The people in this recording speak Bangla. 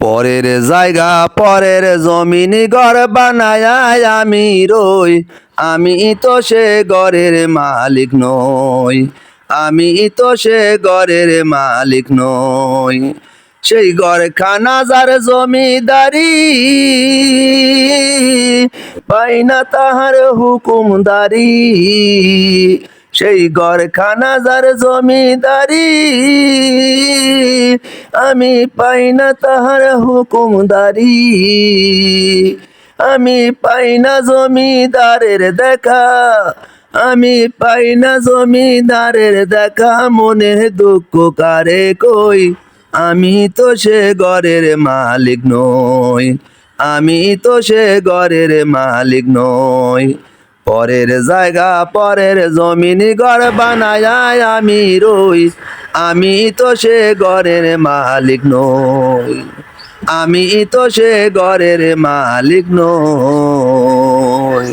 পরের জায়গা, পরের জমিন ঘর বানায় আমি রই। আমি তো সে ঘরের মালিক নই। আমি তো সে ঘরের মালিক নই। সেই ঘর খানা যার জমিদারি পাই না তাহার হুকুমদারি। সেই ঘর খানা যার জমিদারি, আমি পাই না তাহার হুকুমদারি। আমি পাই না জমিদারের দেখা, আমি পাই না জমিদারের দেখা মনে দুঃখ কারে কই? আমি তো সে ঘরের মালিক নই, আমি তো সে ঘরের মালিক নই। পরের জায়গা, পরের জমিন ঘর বানায় আমি রই। আমি তো সে ঘরের মালিক নই। আমি তো সে ঘরের মালিক নই।